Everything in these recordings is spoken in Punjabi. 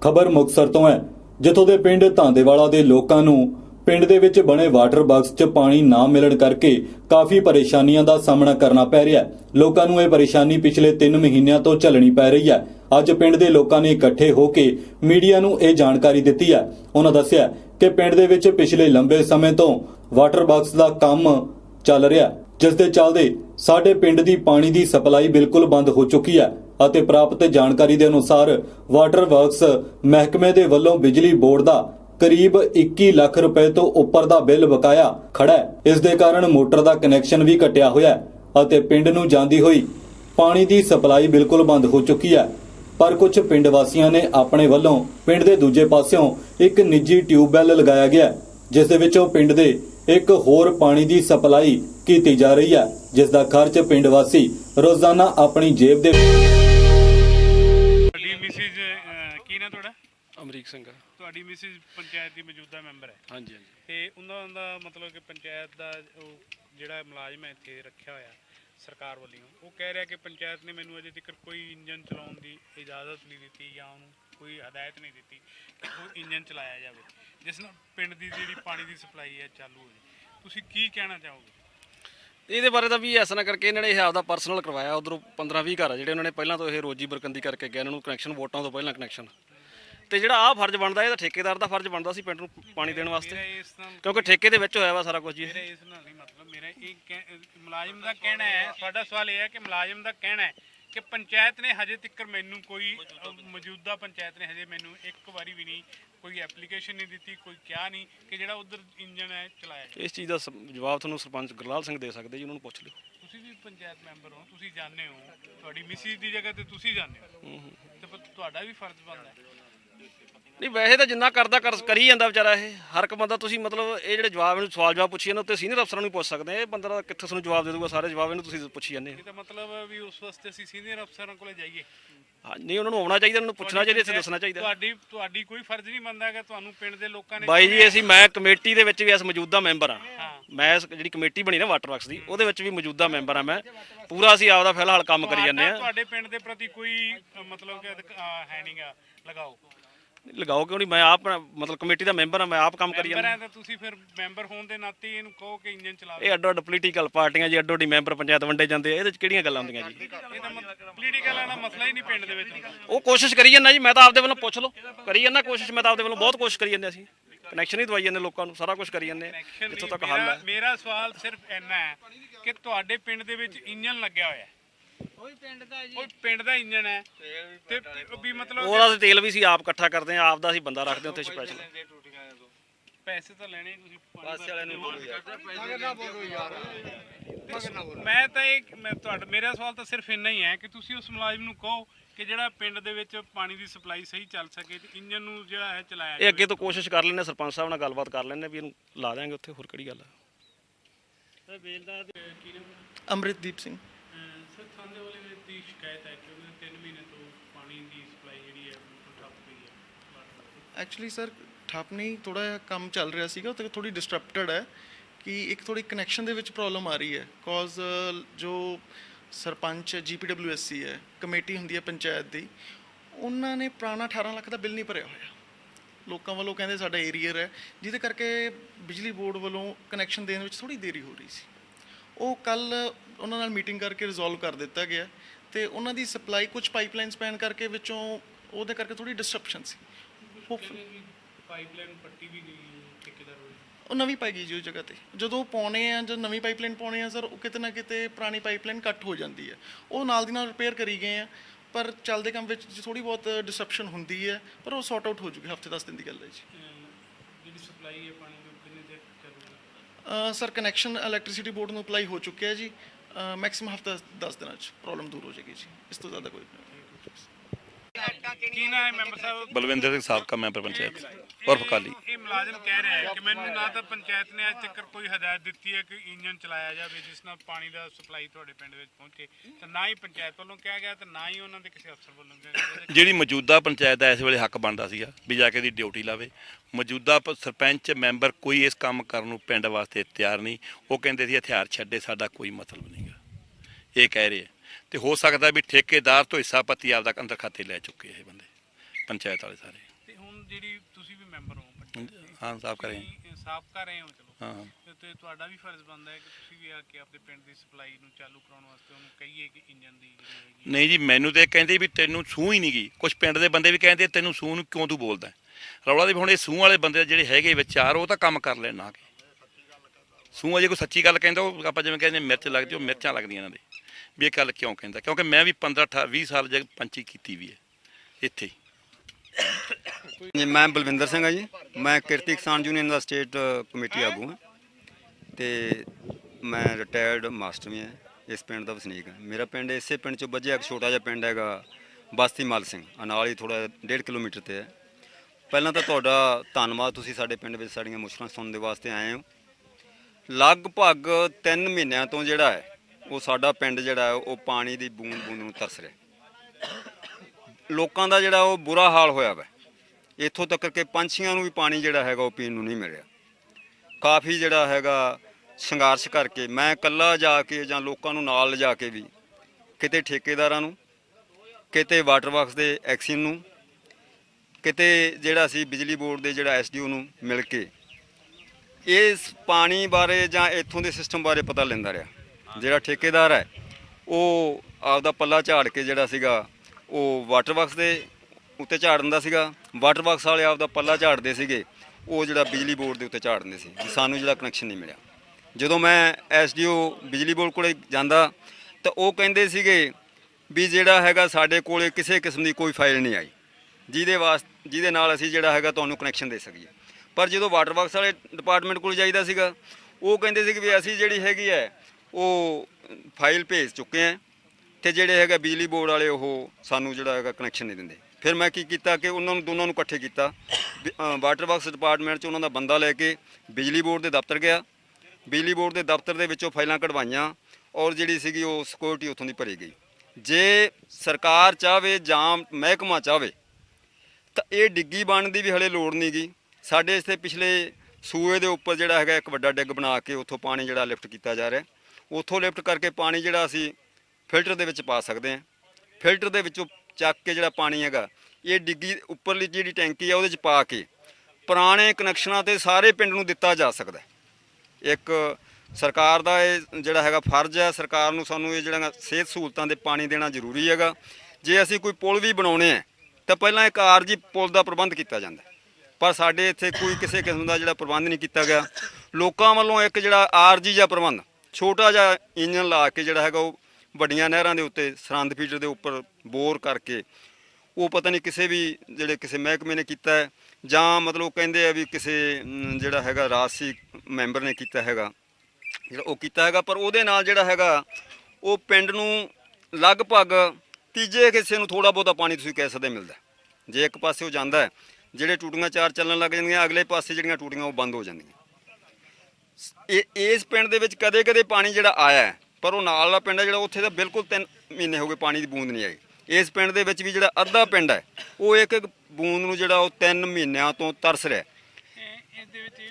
ਖਬਰ ਮੁਕਤਸਰ ਤੋਂ ਹੈ, ਜਿੱਥੋਂ ਦੇ ਪਿੰਡ ਧਾਂਦੇਵਾਲਾ ਦੇ ਲੋਕਾਂ ਨੂੰ ਪਿੰਡ ਦੇ ਵਿੱਚ ਬਣੇ ਵਾਟਰ ਬਾਕਸ 'ਚ ਪਾਣੀ ਨਾ ਮਿਲਣ ਕਰਕੇ ਕਾਫੀ ਪਰੇਸ਼ਾਨੀਆਂ ਦਾ ਸਾਹਮਣਾ ਕਰਨਾ ਪੈ ਰਿਹਾ ਹੈ। ਲੋਕਾਂ ਨੂੰ ਇਹ ਪਰੇਸ਼ਾਨੀ ਪਿਛਲੇ 3 ਮਹੀਨਿਆਂ ਤੋਂ ਝੱਲਣੀ ਪੈ ਰਹੀ ਹੈ। ਅੱਜ ਪਿੰਡ ਦੇ ਲੋਕਾਂ ਨੇ ਇਕੱਠੇ ਹੋ ਕੇ ਮੀਡੀਆ ਨੂੰ ਇਹ ਜਾਣਕਾਰੀ ਦਿੱਤੀ ਹੈ। ਉਹਨਾਂ ਦੱਸਿਆ ਕਿ ਪਿੰਡ ਦੇ ਵਿੱਚ ਪਿਛਲੇ ਲੰਬੇ ਸਮੇਂ ਤੋਂ ਵਾਟਰ ਬਾਕਸ ਦਾ ਕੰਮ ਚੱਲ ਰਿਹਾ ਜਿਸ ਦੇ ਚੱਲਦੇ ਸਾਡੇ ਪਿੰਡ ਦੀ ਪਾਣੀ ਦੀ ਸਪਲਾਈ ਬਿਲਕੁਲ ਬੰਦ ਹੋ ਚੁੱਕੀ ਹੈ। ਅਤੇ ਪ੍ਰਾਪਤ ਜਾਣਕਾਰੀ ਦੇ ਅਨੁਸਾਰ ਵਾਟਰ ਵਰਕਸ ਮਹਿਕਮੇ ਦੇ ਵੱਲੋਂ ਬਿਜਲੀ ਬੋਰਡ ਦਾ ਕਰੀਬ 21 ਲੱਖ ਰੁਪਏ ਤੋਂ ਉੱਪਰ ਦਾ ਬਿੱਲ ਬਕਾਇਆ ਖੜਾ ਹੈ। ਇਸ ਦੇ ਕਾਰਨ ਮੋਟਰ ਦਾ ਕਨੈਕਸ਼ਨ ਵੀ ਕੱਟਿਆ ਹੋਇਆ ਹੈ ਅਤੇ ਪਿੰਡ ਨੂੰ ਜਾਂਦੀ ਹੋਈ ਪਾਣੀ ਦੀ ਸਪਲਾਈ ਬਿਲਕੁਲ ਬੰਦ ਹੋ ਚੁੱਕੀ ਹੈ। ਪਰ ਕੁਝ ਪਿੰਡ ਵਾਸੀਆਂ ਨੇ ਆਪਣੇ ਵੱਲੋਂ ਪਿੰਡ ਦੇ ਦੂਜੇ ਪਾਸਿਓਂ ਇੱਕ ਨਿੱਜੀ ਟਿਊਬਵੈੱਲ ਲਗਾਇਆ ਗਿਆ ਜਿਸ ਦੇ ਵਿੱਚੋਂ ਪਿੰਡ ਦੇ ਇੱਕ ਹੋਰ ਪਾਣੀ ਦੀ ਸਪਲਾਈ ਕੀਤੀ ਜਾ ਰਹੀ ਹੈ, ਜਿਸ ਦਾ ਖਰਚ ਪਿੰਡ ਵਾਸੀ ਰੋਜ਼ਾਨਾ ਆਪਣੀ ਜੇਬ ਦੇ ਕੀ ਨਾ ਤੁਹਾਡਾ? ਅਮਰੀਕ ਸਿੰਘ। ਤੁਹਾਡੀ ਮਿਸਿਸ ਪੰਚਾਇਤ ਦੀ ਮੌਜੂਦਾ ਮੈਂਬਰ ਹੈ। ਹਾਂਜੀ ਹਾਂਜੀ। ਤੇ ਉਹਨਾਂ ਦਾ ਮਤਲਬ ਕਿ ਪੰਚਾਇਤ ਦਾ ਉਹ ਜਿਹੜਾ ਮੁਲਾਜ਼ਮ ਹੈ ਇੱਥੇ ਰੱਖਿਆ ਹੋਇਆ ਸਰਕਾਰ ਵੱਲੋਂ ਉਹ ਕਹਿ ਰਿਹਾ ਕਿ ਪੰਚਾਇਤ ਨੇ ਮੈਨੂੰ ਅਜੇ ਤੱਕ ਕੋਈ ਇੰਜਨ ਚਲਾਉਣ ਦੀ ਇਜਾਜ਼ਤ ਨਹੀਂ ਦਿੱਤੀ ਜਾਂ ਉਹਨੂੰ ਕੋਈ ਹਦਾਇਤ ਨਹੀਂ ਦਿੱਤੀ ਕਿ ਕੋਈ ਇੰਜਨ ਚਲਾਇਆ ਜਾਵੇ। ਜਿਸ ਨਾਲ ਪਿੰਡ ਦੀ ਜਿਹੜੀ ਪਾਣੀ ਦੀ ਸਪਲਾਈ ਹੈ ਚਾਲੂ ਹੋ ਜੇ ਤੁਸੀਂ ਕੀ ਕਹਿਣਾ ਚਾਹੋਗੇ? ਇਹਦੇ ਬਾਰੇ ਤਾਂ ਵੀ ਐਸਾ ਨਾ ਕਰਕੇ ਇਹਨਾਂ ਨੇ ਇਹ ਆਪਦਾ ਪਰਸਨਲ ਕਰਵਾਇਆ। ਉਧਰੋਂ 15 20 ਘਰ ਆ ਜਿਹੜੇ ਉਹਨਾਂ ਨੇ ਪਹਿਲਾਂ ਤੋਂ ਇਹ ਰੋਜੀ ਬਰਕੰਦੀ ਕਰਕੇ ਗਏ। ਇਹਨਾਂ ਨੂੰ ਕਨੈਕਸ਼ਨ ਵੋਟਾਂ ਤੋਂ ਪਹਿਲਾਂ ਕਨੈਕਸ਼ਨ ਤੇ ਜਿਹੜਾ ਆਹ ਫਰਜ਼ ਬਣਦਾ ਇਹ ਤਾਂ ਠੇਕੇਦਾਰ ਦਾ ਫਰਜ਼ ਬਣਦਾ ਸੀ ਪਿੰਡ ਨੂੰ ਪਾਣੀ ਦੇਣ ਵਾਸਤੇ। ਇਸ ਨਾਲ ਕਿਉਂਕਿ ਠੇਕੇ ਦੇ ਵਿੱਚ ਹੋਇਆ ਵਾ ਸਾਰਾ ਕੁਝ ਜੀ। ਮੇਰਾ ਇਸ ਨਾਲ ਨਹੀਂ ਮਤਲਬ ਮੇਰਾ ਇਹ ਕਹਿ- ਮੁਲਾਜ਼ਮ ਦਾ ਕਹਿਣਾ ਹੈ ਸਾਡਾ ਸਵਾਲ ਇਹ ਹੈ ਕਿ ਮੁਲਾਜ਼ਮ ਦਾ ਕਹਿਣਾ ਹੈ ਕਿ ਪੰਚਾਇਤ ਨੇ ਹਜੇ ਤੱਕ ਮੈਨੂੰ ਕੋਈ ਅ, ਮੌਜੂਦਾ ਪੰਚਾਇਤ ਨੇ ਹਜੇ ਮੈਨੂੰ ਇੱਕ ਵਾਰੀ ਵੀ ਨਹੀਂ ਕੋਈ ਐਪਲੀਕੇਸ਼ਨ ਨਹੀਂ ਦਿੱਤੀ ਕੋਈ ਕਿਹਾ ਨਹੀਂ ਕਿ ਜਿਹੜਾ ਉਧਰ ਇੰਜਨ ਹੈ ਚਲਾਇਆ। ਇਸ ਚੀਜ਼ ਦਾ ਸ- ਜਵਾਬ ਤੁਹਾਨੂੰ ਸਰਪੰਚ ਗੁਰਲਾਲ ਸਿੰਘ ਦੇ ਸਕਦੇ ਜੀ ਉਹਨਾਂ ਨੂੰ ਪੁੱਛ ਲਿਓ। ਤੁਸੀਂ ਵੀ ਪੰਚਾਇਤ ਮੈਂਬਰ ਹੋ ਤੁਸੀਂ ਜਾਣਦੇ ਹੋ ਤੁਹਾਡੀ ਮਿਸਿਸ ਦੀ ਜਗ੍ਹਾ ਤੇ ਤੁਸੀਂ ਜਾਣਦੇ ਹੋ। ਤੇ ਫਿਰ ਤੁਹਾਡਾ ਵੀ ਫਰਜ਼ ਬਣਦਾ ਹੈ। ਨਹੀਂ ਵੈਸੇ ਤਾਂ ਜਿੰਨਾ ਕਰਦਾ ਕਰ ਕਰੀ ਜਾਂਦਾ ਵਿਚਾਰਾ ਇਹ। ਹਰ ਇੱਕ ਬੰਦਾ ਤੁਸੀਂ ਮਤਲਬ ਇਹ ਜਿਹੜੇ ਜਵਾਬ ਇਹਨੂੰ ਸਵਾਲ ਜਵਾਬ ਪੁੱਛੀ ਜਾਂਦੇ ਉੱਤੇ ਸੀਨੀਅਰ ਅਫਸਰਾਂ ਨੂੰ ਵੀ ਪੁੱਛ ਸਕਦੇ ਆ ਇਹ ਬੰਦਾ ਤਾਂ ਕਿੱਥੇ ਤੁਹਾਨੂੰ ਜਵਾਬ ਦੇ ਦੂਗਾ ਸਾਰੇ ਜਵਾਬ ਇਹਨੂੰ ਤੁਸੀਂ ਪੁੱਛੀ ਜਾਂਦੇ ਇਹ ਤਾਂ ਮਤਲਬ ਵੀ ਉਸ ਵਾਸਤੇ ਅਸੀਂ ਸੀਨੀਅਰ ਅਫਸਰਾਂ ਕੋਲੇ ਜਾਈਏ। ਹਾਂ ਨਹੀਂ ਉਹਨਾਂ ਨੂੰ ਆਉਣਾ ਚਾਹੀਦਾ ਉਹਨਾਂ ਨੂੰ ਪੁੱਛਣਾ ਚਾਹੀਦਾ ਇੱਥੇ ਦੱਸਣਾ ਚਾਹੀਦਾ। ਤੁਹਾਡੀ ਤੁਹਾਡੀ ਕੋਈ ਫਰਜ਼ ਨਹੀਂ ਬਣਦਾ ਕਿ ਤੁਹਾਨੂੰ ਪਿੰਡ ਦੇ ਲੋਕਾਂ ਨੇ ਬਾਈ ਜੀ ਅਸੀਂ ਮੈਂ ਕਮੇਟੀ ਦੇ ਵਿੱਚ ਵੀ ਇਸ ਮੌਜੂਦਾ ਮੈਂਬਰ ਆ। ਹਾਂ। ਮੈਂ ਇਸ ਜਿਹੜੀ ਕਮੇਟੀ ਬਣੀ ਨਾ ਵਾਟਰ ਵਰਕਸ ਦੀ ਉਹਦੇ ਵਿੱਚ ਵੀ ਮੌਜੂਦਾ ਮੈਂਬਰ ਆ ਮੈਂ। ਪੂਰਾ ਅਸੀਂ ਆਪਦਾ ਫਿਲਹਾਲ ਕੰਮ ਕਰੀ ਜਾਂਦੇ ਤੁਹਾਡਾ- ਆ। ਤੁਹਾਡੇ ਪਿੰਡ ਦੇ ਪ੍ਰਤੀ ਕੋਈ ਅ, ਮਤਲਬ ਕਿ ਅਧਿਕ- ਅ, ਹੈ ਨਹੀਂਗਾ ਲਗਾਓ। ਲਗਾਓ ਕਿਉਂ ਨਹੀਂ? ਮੈਂ ਆਪ ਮਤਲਬ ਕਮੇਟੀ ਦਾ ਮੈਂਬਰ ਆ ਮੈਂ ਆਪ ਕੰਮ ਕਰੀ ਮੈਂਬਰ ਜਾਂਦਾ। ਹੈ ਤਾਂ ਤੁਸੀਂ ਫਿਰ ਮੈਂਬਰ ਹੋਣ ਦੇ ਨਾਤੇ ਇਹਨੂੰ ਕਹੋ ਕਿ ਇੰਜਨ ਚਲਾਓ ਇਹ ਅੱਡੋ ਅੱਡ ਪੋਲੀਟੀਕਲ ਪਾਰਟੀਆਂ ਜੀ ਅੱਡੋ ਅੱਡੀ ਮੈਂਬਰ ਪੰਚਾਇਤ ਵੰਡੇ ਜਾਂਦੇ ਆ। ਇਹਦੇ ਚ ਕਿਹੜੀਆਂ ਗੱਲਾਂ ਹੁੰਦੀਆਂ ਜੀ? ਇਹ ਤਾਂ ਪੋਲੀਟੀਕਲ ਵਾਲਾ ਮਸਲਾ ਹੀ ਨਹੀਂ ਪਿੰਡ ਦੇ ਵਿੱਚ ਉਹ ਕੋਸ਼ਿਸ਼ ਕਰੀ ਜਾਂਦਾ ਜੀ ਮੈਂ ਤਾਂ ਆਪਦੇ ਵੱਲੋਂ ਪੁੱਛ ਲਓ। ਕਰੀ ਜਾਂਦਾ ਕੋਸ਼ਿਸ਼ ਮੈਂ ਤਾਂ ਆਪਦੇ ਵੱਲੋਂ ਬਹੁਤ ਕੋਸ਼ਿਸ਼ ਕਰੀ ਜਾਂਦੇ ਅਸੀਂ। ਕਨੈਕਸ਼ਨ ਹੀ ਦਵਾਈ ਜਾਂਦੇ ਲੋਕਾਂ ਨੂੰ ਸਾਰਾ ਕੁਝ ਕਰੀ ਜਾਂਦੇ ਆ। ਜਿੱਥੋਂ ਤੱਕ ਹੱਲ ਮੇਰਾ- ਹੈ ਮੇਰਾ ਸਵਾਲ ਸਿਰਫ ਇੰਨਾ ਹੈ ਕਿ ਤੁਹਾਡੇ ਪਿੰਡ ਦੇ ਵਿੱਚ ਇੰਜਨ ਲੱਗਿਆ ਹੋਇਆ ਹੈ। ਕੋਈ ਪਿੰਡ ਦਾ ਇੰਜਨ ਹੈ। ਤੇ ਵੀ ਮਤਲਬ ਉਹਦਾ ਤੇ ਤੇਲ ਵੀ ਸੀ ਆਪ ਇਕੱਠਾ ਕਰਦੇ ਆ ਆਪ ਦਾ ਅਸੀਂ ਬੰਦਾ ਰੱਖਦੇ ਉੱਥੇ ਸਪੈਸ਼ਲ ਪੈਸੇ ਤਾਂ। ਲੈਣੇ ਹੀ ਤੁਸੀਂ ਪਾਸੇ ਵਾਲਿਆਂ ਨੂੰ ਮੈਂ ਤਾਂ ਇਹ ਮੈਂ ਤੁਹਾਡਾ ਮੇਰਾ ਸਵਾਲ ਤਾਂ ਸਿਰਫ ਇੰਨਾ ਹੀ ਹੈ ਕਿ ਤੁਸੀਂ ਉਸ ਮੁਲਾਜ਼ਮ ਨੂੰ ਕਹੋ ਕਿ ਜਿਹੜਾ ਪਿੰਡ ਦੇ ਵਿੱਚ ਪਾਣੀ ਦੀ ਸਪਲਾਈ ਸਹੀ ਚੱਲ ਸਕੇ ਤੇ ਇੰਜਨ ਨੂੰ ਜਿਹੜਾ ਹੈ ਚਲਾਇਆ ਇਹ ਅੱਗੇ ਤੋਂ ਕੋਸ਼ਿਸ਼ ਕਰ ਲੈਣੇ ਸਰਪੰਚ ਸਾਹਿਬ ਨਾਲ ਗੱਲਬਾਤ ਕਰ ਲੈਣੇ ਵੀ ਇਹਨੂੰ ਲਾ ਦਿਆਂਗੇ ਉੱਥੇ ਹੋਰ ਕਿਹੜੀ ਗੱਲ ਹੈ। ਅਮਰਿਤਦੀਪ ਸਿੰਘ। ਸ਼ਿਕਾਇਤ ਹੈ ਕਿ ਉਹਨੇ 3 ਮਹੀਨੇ ਤੋਂ ਪਾਣੀ ਦੀ ਸਪਲਾਈ ਜਿਹੜੀ ਹੈ ਬਿਲਕੁਲ ਠੱਪ ਪਈ ਹੈ। ਐਕਚੁਅਲੀ ਸਰ ਠੱਪ ਨਹੀਂ ਥੋੜਾ ਜਿਹਾ ਕੰਮ ਚੱਲ ਰਿਹਾ ਸੀਗਾ ਤੇ ਥੋੜੀ ਡਿਸਟਰਪਟਡ ਹੈ ਕਿ ਇੱਕ ਥੋੜੀ ਕਨੈਕਸ਼ਨ ਦੇ ਵਿੱਚ ਪ੍ਰੋਬਲਮ ਆ ਰਹੀ ਹੈ। ਕਾਜ਼ ਜੋ ਸਰਪੰਚ ਜੀਪੀਡਬਲਯੂਐਸਸੀ ਹੈ, ਕਮੇਟੀ ਹੁੰਦੀ ਹੈ ਪੰਚਾਇਤ ਦੀ, ਉਹਨਾਂ ਨੇ ਪੁਰਾਣਾ 18 ਲੱਖ ਦਾ ਬਿੱਲ ਨਹੀਂ ਭਰਿਆ ਹੋਇਆ। ਲੋਕਾਂ ਵੱਲੋਂ ਕਹਿੰਦੇ ਸਾਡਾ ਏਰੀਅਰ ਹੈ, ਜਿਹਦੇ ਕਰਕੇ ਬਿਜਲੀ ਬੋਰਡ ਵੱਲੋਂ ਕਨੈਕਸ਼ਨ ਦੇਣ ਵਿੱਚ ਥੋੜੀ ਦੇਰੀ ਹੋ ਰਹੀ ਸੀ। ਉਹ ਕੱਲ ਉਹਨਾਂ ਨਾਲ ਮੀਟਿੰਗ ਕਰਕੇ ਰਿਜ਼ੋਲਵ ਕਰ ਦਿੱਤਾ ਗਿਆ। ਤੇ ਉਹਨਾਂ ਦੀ ਸਪਲਾਈ ਕੁਝ ਪਾਈਪਲਾਈਨਸ ਪੈਣ ਕਰਕੇ ਵਿੱਚੋਂ ਉਹਦੇ ਕਰਕੇ ਥੋੜੀ ਡਿਸਟਰਪਸ਼ਨ ਸੀ। Hopefully- ਪਾਈਪਲਾਈਨ ਪੱਟੀ ਵੀ ਗਈ ਠੇਕੇਦਾਰ ਵੱਲੋਂ? ਉਹ ਨਵੀਂ ਪਾਈ ਗਈ ਜੀ ਉਹ ਜਗ੍ਹਾ ਤੇ। ਜਦੋਂ ਪਾਉਣੇ ਆ ਜਦ ਨਵੀਂ ਪਾਈਪਲਾਈਨ ਪਾਉਣੇ ਆ ਸਰ ਉਹ ਕਿਤੇ ਨਾ ਕਿਤੇ ਪੁਰਾਣੀ ਪਾਈਪਲਾਈਨ ਕੱਟ ਹੋ ਜਾਂਦੀ ਹੈ। ਉਹ ਨਾਲ ਦੀ ਨਾਲ ਰਿਪੇਅਰ ਕਰੀ ਗਏ ਆ ਪਰ ਚੱਲਦੇ ਕੰਮ ਵਿੱਚ ਥੋੜੀ ਬਹੁਤ ਡਿਸਰਪਸ਼ਨ ਹੁੰਦੀ ਹੈ ਪਰ ਉਹ ਸੌਟ ਆਊਟ ਹੋ ਜੂਗੀ ਹਫ਼ਤੇ 10 ਦਿਨ ਦੀ ਗੱਲ ਹੈ ਜੀ। ਅਹ ਜਿਹੜੀ ਸਪਲਾਈ ਹੈ ਪਾਣੀ ਦੀ ਉਹ ਕਿੰਨੇ ਦੇਰ ਚੱਲੂਗਾ? ਸਰ ਕਨੈਕਸ਼ਨ ਇਲੈਕਟ੍ਰਿਸਿਟੀ ਬੋਰਡ ਨੂੰ ਅਪਲਾਈ ਹੋ ਚੁੱਕਿਆ ਜੀ। ਮੈਕਸਿਮਮ ਹਫਤਾ 10 ਦਿਨਾਂ ਚ ਪ੍ਰੋਬਲਮ ਦੂਰ ਹੋ ਜਾਏਗੀ ਜੀ। ਇਸ ਤੋਂ ਜ਼ਿਆਦਾ ਕੋਈ ਨਹੀਂ ਕੀ ਨਾ ਹੈ ਮੈਂਬਰ ਸਾਹਿਬ ਬਲਵਿੰਦਰ ਸਿੰਘ ਸਾਬਕਾ ਮੈਂਬਰ ਪੰਚਾਇਤ ਉਰਫ ਕਾਲੀ ਇਹ ਮੁਲਾਜ਼ਮ ਕਹਿ ਰਿਹਾ ਹੈ ਕਿ ਮੈਨੂੰ ਨਾ ਤਾਂ ਪੰਚਾਇਤ ਨੇ ਅੱਜ ਤੱਕ ਕੋਈ ਹਦਾਇਤ ਦਿੱਤੀ ਹੈ ਕਿ ਇੰਜਨ ਚਲਾਇਆ ਜਾਵੇ ਜਿਸ ਨਾਲ ਪਾਣੀ ਦਾ ਸਪਲਾਈ ਤੁਹਾਡੇ ਪਿੰਡ ਵਿੱਚ ਪਹੁੰਚੇ ਤੇ ਨਾ ਹੀ ਪੰਚਾਇਤ ਵੱਲੋਂ ਕਿਹਾ ਗਿਆ ਤੇ ਨਾ ਹੀ ਉਹਨਾਂ ਦੇ ਕਿਸੇ ਅਫਸਰ ਵੱਲੋਂ ਕਿਹਾ ਜਿਹੜੀ ਮੌਜੂਦਾ ਪੰਚਾਇਤ ਦਾ ਇਸ ਵੇਲੇ ਹੱਕ ਬਣਦਾ ਸੀਗਾ ਵੀ ਜਾ ਕੇ ਦੀ ਡਿਊਟੀ ਲਾਵੇ। ਮੌਜੂਦਾ ਸਰਪੰਚ ਮੈਂਬਰ ਕੋਈ ਇਸ ਕੰਮ ਕਰਨ ਨੂੰ ਪਿੰਡ ਵਾਸਤੇ ਤਿਆਰ ਨਹੀਂ। ਉਹ ਕਹਿੰਦੇ ਸੀ ਹਥਿਆਰ ਛੱਡੇ ਸਾਡਾ ਕੋਈ ਮਤਲਬ ਨਹੀਂਗਾ ਇਹ ਕਹਿ ਰਹੇ। ਤੇ ਹੋ ਸਕਦਾ ਵੀ ਠੇਕੇਦਾਰ ਤੋਂ ਹਿੱਸਾ ਪੱਤੀ ਆਪਦਾ ਅੰਦਰ ਖਾਤੇ ਲੈ ਚੁੱਕੇ ਇਹ ਬੰਦੇ ਪੰਚਾਇਤ ਵਾਲੇ ਸਾਰੇ। ਜਿਹੜੀ ਤੁਸੀਂ ਵੀ ਮੈਂਬਰ ਹੋ ਪੰਚਾਇਤ ਦੇ ਹਾਂ ਸਾਫ਼ ਕਰੇ ਤੁਸੀਂ ਸਾਬਕਾ ਰਹੇ ਹੋ ਚਲੋ। ਹਾਂ ਤੇ- ਤੇ ਤੁਹਾਡਾ ਵੀ ਫਰਜ਼ ਬਣਦਾ ਹੈ ਕਿ ਤੁਸੀਂ ਵੀ ਆ ਕੇ ਆਪਣੇ ਪਿੰਡ ਦੀ ਸਪਲਾਈ ਨੂੰ ਚਾਲੂ ਕਰਾਉਣ ਵਾਸਤੇ ਉਹਨੂੰ ਕਹੀਏ ਕਿ ਇੰਜਨ ਦੀ ਜਿਹੜੀ ਹੈਗੀ ਨਹੀਂ ਜੀ ਮੈਨੂੰ ਤੇ ਕਹਿੰਦੇ ਵੀ ਤੈਨੂੰ ਸੂਹ ਹੀ ਨਹੀਂ ਗਈ ਕੁਝ ਪਿੰਡ ਦੇ ਬੰਦੇ ਵੀ ਕਹਿੰਦੇ ਤੈਨੂੰ ਸੂਹ ਨੂੰ ਕਿਉਂ ਤੂੰ ਬੋਲਦਾ ਹੈ? ਰੌਲਾ ਦੇ ਹੁਣ ਇਹ ਸੂਹ ਵਾਲੇ ਬੰਦੇ ਜਿਹੜੇ ਹੈਗੇ ਵਿਚਾਰ ਉਹ ਤਾਂ ਕੰਮ ਕਰ ਲੈਣ ਨਾ ਕੇ। ਸੂਹ ਅਜੇ ਕੋਈ ਸੱਚੀ ਗੱਲ ਕਹਿੰਦਾ ਉਹ ਆਪਾਂ ਜਿਵੇਂ ਕਹਿੰਦੇ ਮਿਰਚ ਲੱਗਦੀ ਉਹ ਮਿਰਚਾਂ ਲੱਗਦੀਆਂ ਇਹਨਾਂ ਦੇ। ਵੀ ਇਹ ਗੱਲ ਕਿਉਂ ਕਹਿੰਦਾ? ਕਿਉਂਕਿ ਮੈਂ ਵੀ 15 18 20 ਸਾਲ ਜਗ ਪੰਚੀ ਕੀਤੀ ਵੀ ਹੈ, ਇੱਥੇ ਜੀ, ਮੈਂ ਬਲਵਿੰਦਰ ਸਿੰਘ ਹਾਂ ਜੀ। ਮੈਂ ਕਿਰਤੀ ਕਿਸਾਨ ਯੂਨੀਅਨ ਦਾ ਸਟੇਟ ਕਮੇਟੀ ਆਗੂ ਹਾਂ। ਤੇ ਮੈਂ ਰਿਟਾਇਰਡ ਮਾਸਟਰ ਵੀ ਹਾਂ। ਇਸ ਪਿੰਡ ਦਾ ਵਸਨੀਕ ਹਾਂ। ਮੇਰਾ ਪਿੰਡ ਇਸੇ ਪਿੰਡ ਚੋਂ ਵੱਜਿਆ ਇੱਕ ਛੋਟਾ ਜਿਹਾ ਪਿੰਡ ਹੈਗਾ ਬਾਸਤੀ ਮਲ ਸਿੰਘ। ਨਾਲ ਹੀ ਥੋੜਾ 1.5 ਕਿਲੋਮੀਟਰ ਤੇ ਹੈ। ਪਹਿਲਾਂ ਤਾਂ ਤੁਹਾਡਾ ਧੰਨਵਾਦ ਤੁਸੀਂ ਸਾਡੇ ਪਿੰਡ ਵਿੱਚ ਸਾਡੀਆਂ ਮੁਸ਼ਕਲਾਂ ਸੁਣਨ ਦੇ ਵਾਸਤੇ ਆਏ ਹੋ। ਲਗਭਗ 3 ਮਹੀਨਿਆਂ ਤੋਂ ਜਿਹੜਾ ਹੈ ਉਹ ਸਾਡਾ ਪਿੰਡ ਜਿਹੜਾ ਉਹ ਪਾਣੀ ਦੀ ਬੂੰਦ ਬੂੰਦ ਨੂੰ ਤਰਸ ਰਿਹਾ ਲੋਕਾਂ ਦਾ ਜਿਹੜਾ ਉਹ ਬੁਰਾ ਹਾਲ ਹੋਇਆ ਵਾ। ਇੱਥੋਂ ਤੱਕ ਕਿ ਪੰਛੀਆਂ ਨੂੰ ਵੀ ਪਾਣੀ ਜਿਹੜਾ ਹੈਗਾ, ਉਹ ਪੀਣ ਨੂੰ ਨਹੀਂ ਮਿਲ ਰਿਹਾ। ਕਾਫੀ ਜਿਹੜਾ ਹੈਗਾ ਸੰਘਰਸ਼ ਕਰਕੇ, ਮੈਂ ਇਕੱਲਾ ਜਾ ਕੇ ਜਾਂ ਲੋਕਾਂ ਨੂੰ ਨਾਲ ਲਿਜਾ ਕੇ ਵੀ ਕਿਤੇ ਠੇਕੇਦਾਰਾਂ ਨੂੰ, ਕਿਤੇ ਵਾਟਰ ਵਰਕਸ ਦੇ ਐਕਸੀਨ ਨੂੰ, ਕਿਤੇ ਜਿਹੜਾ ਸੀ ਬਿਜਲੀ ਬੋਰਡ ਦੇ ਜਿਹੜਾ ਐਸਡੀਓ ਨੂੰ ਮਿਲ ਕੇ, ਇਸ ਪਾਣੀ ਬਾਰੇ ਜਾਂ ਇੱਥੋਂ ਦੇ ਸਿਸਟਮ ਬਾਰੇ ਪਤਾ ਲੈਂਦਾ ਰਿਹਾ। ਜਿਹੜਾ ਠੇਕੇਦਾਰ ਹੈ, ਉਹ ਆਪਦਾ ਪੱਲਾ ਝਾੜ ਕੇ ਜਿਹੜਾ ਸੀਗਾ, ਉਹ ਵਾਟਰ ਵਰਕਸ ਦੇ ਉੱਤੇ ਝਾੜ ਦਿੰਦਾ ਸੀਗਾ। ਵਾਟਰ ਵਰਕਸ ਵਾਲੇ ਆਪਦਾ ਪੱਲਾ ਝਾੜਦੇ ਸੀਗੇ, ਉਹ ਜਿਹੜਾ ਬਿਜਲੀ ਬੋਰਡ ਦੇ ਉੱਤੇ ਝਾੜ ਦਿੰਦੇ ਸੀ ਸਾਨੂੰ ਜਿਹੜਾ ਕਨੈਕਸ਼ਨ ਨਹੀਂ ਮਿਲਿਆ। ਜਦੋਂ ਮੈਂ ਐਸਡੀਓ ਬਿਜਲੀ ਬੋਰਡ ਕੋਲੇ ਜਾਂਦਾ, ਤਾਂ ਉਹ ਕਹਿੰਦੇ ਸੀਗੇ ਵੀ ਜਿਹੜਾ ਹੈਗਾ ਸਾਡੇ ਕੋਲੇ ਕਿਸੇ ਕਿਸਮ ਦੀ ਕੋਈ ਫਾਈਲ ਨਹੀਂ ਆਈ। ਜਿਹਦੇ ਵਾਸਤੇ ਜਿਹਦੇ ਨਾਲ ਅਸੀਂ ਜਿਹੜਾ ਹੈਗਾ ਤੁਹਾਨੂੰ ਕਨੈਕਸ਼ਨ ਦੇ ਸਕੀਏ। ਪਰ ਜਦੋਂ ਵਾਟਰ ਵਰਕਸ ਵਾਲੇ ਡਿਪਾਰਟਮੈਂਟ ਕੋਲ ਜਾਈਦਾ ਸੀਗਾ, ਉਹ ਕਹਿੰਦੇ ਸੀ ਕਿ ਵੀ ਅਸੀਂ ਜਿਹੜੀ ਹੈਗੀ ਹੈ ਉਹ ਫਾਈਲ ਭੇਜ ਚੁੱਕੇ ਹਾਂ ਤੇ ਜਿਹੜੇ ਹੈਗਾ ਬਿਜਲੀ ਬੋਰਡ ਵਾਲੇ ਉਹ ਸਾਨੂੰ ਜਿਹੜਾ ਹੈਗਾ ਕਨੈਕਸ਼ਨ ਨਹੀਂ ਦਿੰਦੇ। ਫਿਰ ਮੈਂ ਕੀ ਕੀਤਾ ਕਿ ਉਹਨਾਂ ਨੂੰ ਦੋਨਾਂ ਨੂੰ ਇਕੱਠੇ ਕੀਤਾ। ਵਾਟਰ ਵਰਕਸ ਡਿਪਾਰਟਮੈਂਟ 'ਚ ਉਹਨਾਂ ਦਾ ਬੰਦਾ ਲੈ ਕੇ ਬਿਜਲੀ ਬੋਰਡ ਦੇ ਦਫ਼ਤਰ ਗਿਆ। ਬਿਜਲੀ ਬੋਰਡ ਦੇ ਦਫ਼ਤਰ ਦੇ ਵਿੱਚੋਂ ਫਾਈਲਾਂ ਕਢਵਾਈਆਂ ਔਰ ਜਿਹੜੀ ਸੀਗੀ ਉਹ ਸਿਕਿਉਰਿਟੀ ਉੱਥੋਂ ਦੀ ਭਰੀ ਗਈ। ਜੇ ਸਰਕਾਰ ਚਾਹਵੇ ਜਾਂ ਮਹਿਕਮਾ ਚਾਹਵੇ, ਤਾਂ ਇਹ ਡਿੱਗੀ ਬਣਨ ਦੀ ਵੀ ਹਲੇ ਲੋੜ ਨਹੀਂ ਗਈ ਸਾਡੇ ਇੱਥੇ ਪਿਛਲੇ ਸੂਏ ਦੇ ਉੱਪਰ ਜਿਹੜਾ ਹੈਗਾ ਇੱਕ ਵੱਡਾ ਡਿੱਗ ਬਣਾ ਕੇ ਉੱਥੋਂ ਪਾਣੀ ਜਿਹੜਾ ਲਿਫਟ ਕੀਤਾ ਜਾ ਰਿਹਾ। ਉੱਥੋਂ ਲਿਫਟ ਕਰਕੇ ਪਾਣੀ ਜਿਹੜਾ ਅਸੀਂ ਫਿਲਟਰ ਦੇ ਵਿੱਚ ਪਾ ਸਕਦੇ ਹਾਂ। ਫਿਲਟਰ ਦੇ ਵਿੱਚੋਂ ਚੱਕ ਕੇ ਜਿਹੜਾ ਪਾਣੀ ਹੈਗਾ, ਇਹ ਡਿੱਗੀ ਉੱਪਰਲੀ ਜਿਹੜੀ ਟੈਂਕੀ ਆ ਉਹਦੇ 'ਚ ਪਾ ਕੇ ਪੁਰਾਣੇ ਕਨੈਕਸ਼ਨਾਂ ਤੇ ਸਾਰੇ ਪਿੰਡ ਨੂੰ ਦਿੱਤਾ ਜਾ ਸਕਦਾ ਇੱਕ ਸਰਕਾਰ ਦਾ ਇਹ ਜਿਹੜਾ ਹੈਗਾ ਫਰਜ਼ ਹੈ, ਸਰਕਾਰ ਨੂੰ ਸਾਨੂੰ ਇਹ ਜਿਹੜਾ ਸਿਹਤ ਸਹੂਲਤਾਂ ਦੇ ਪਾਣੀ ਦੇਣਾ ਜ਼ਰੂਰੀ ਹੈਗਾ। ਜੇ ਅਸੀਂ ਕੋਈ ਪੁਲ ਵੀ ਬਣਾਉਣੇ ਆ, ਤਾਂ ਪਹਿਲਾਂ ਇੱਕ ਆਰਜੀ ਪੁਲ ਦਾ ਪ੍ਰਬੰਧ ਕੀਤਾ ਜਾਂਦਾ ਪਰ ਸਾਡੇ ਇੱਥੇ ਕੋਈ ਕਿਸੇ ਕਿਸਮ ਦਾ ਜਿਹੜਾ ਪ੍ਰਬੰਧ ਨਹੀਂ ਕੀਤਾ ਗਿਆ। ਲੋਕਾਂ ਵੱਲੋਂ ਇੱਕ ਜਿਹੜਾ ਆਰਜੀ ਜਾਂ ਪ੍ਰਬੰਧ ਛੋਟਾ ਜਿਹਾ ਇੰਜਨ ਲਾ ਕੇ ਜਿਹੜਾ ਹੈਗਾ ਉਹ ਵੱਡੀਆਂ ਨਹਿਰਾਂ ਦੇ ਉੱਤੇ ਸਰੰਦ ਫੀਡਰ ਦੇ ਉੱਪਰ ਬੋਰ ਕਰਕੇ, ਉਹ ਪਤਾ ਨਹੀਂ ਕਿਸੇ ਵੀ ਜਿਹੜੇ ਕਿਸੇ ਮਹਿਕਮੇ ਨੇ ਕੀਤਾ ਹੈ, ਜਾਂ ਮਤਲਬ ਕਹਿੰਦੇ ਆ ਵੀ ਕਿਸੇ ਜਿਹੜਾ ਹੈਗਾ ਰਾਜਸੀ ਮੈਂਬਰ ਨੇ ਕੀਤਾ ਹੈਗਾ, ਜਿਹੜਾ ਉਹ ਕੀਤਾ ਹੈਗਾ, ਪਰ ਉਹਦੇ ਨਾਲ ਜਿਹੜਾ ਹੈਗਾ ਉਹ ਪਿੰਡ ਨੂੰ ਲਗਭਗ ਤੀਜੇ ਕਿਸੇ ਨੂੰ ਥੋੜਾ ਬਹੁਤਾ ਪਾਣੀ ਤੁਸੀਂ ਕਹਿ ਸਕਦੇ ਮਿਲਦਾ ਜੇ ਇੱਕ ਪਾਸੇ ਉਹ ਜਾਂਦਾ ਜਿਹੜੇ ਟੂਟੀਆਂ ਚਾਰ ਚੱਲਣ ਲੱਗ ਜਾਂਦੀਆਂ, ਅਗਲੇ ਪਾਸੇ ਜਿਹੜੀਆਂ ਟੂਟੀਆਂ ਉਹ ਬੰਦ ਹੋ ਜਾਂਦੀਆਂ। ਇਹ ਇਸ ਪਿੰਡ ਦੇ ਵਿੱਚ ਕਦੇ ਕਦੇ ਪਾਣੀ ਜਿਹੜਾ ਆਇਆ ਪਰ ਉਹ ਨਾਲ ਦਾ ਪਿੰਡ ਹੈ ਜਿਹੜਾ ਉੱਥੇ ਤਾਂ ਬਿਲਕੁਲ 3 ਮਹੀਨੇ ਹੋ ਗਏ ਪਾਣੀ ਦੀ ਬੂੰਦ ਨਹੀਂ ਆਈ। ਇਸ ਪਿੰਡ ਦੇ ਵਿੱਚ ਵੀ ਜਿਹੜਾ ਅੱਧਾ ਪਿੰਡ ਹੈ ਉਹ ਇੱਕ ਇੱਕ ਬੂੰਦ ਨੂੰ ਜਿਹੜਾ ਉਹ 3 ਮਹੀਨਿਆਂ ਤੋਂ ਤਰਸ ਰਿਹਾ ਹੈ। ਇਹ- ਇਸ ਦੇ ਵਿੱਚ ਇਹ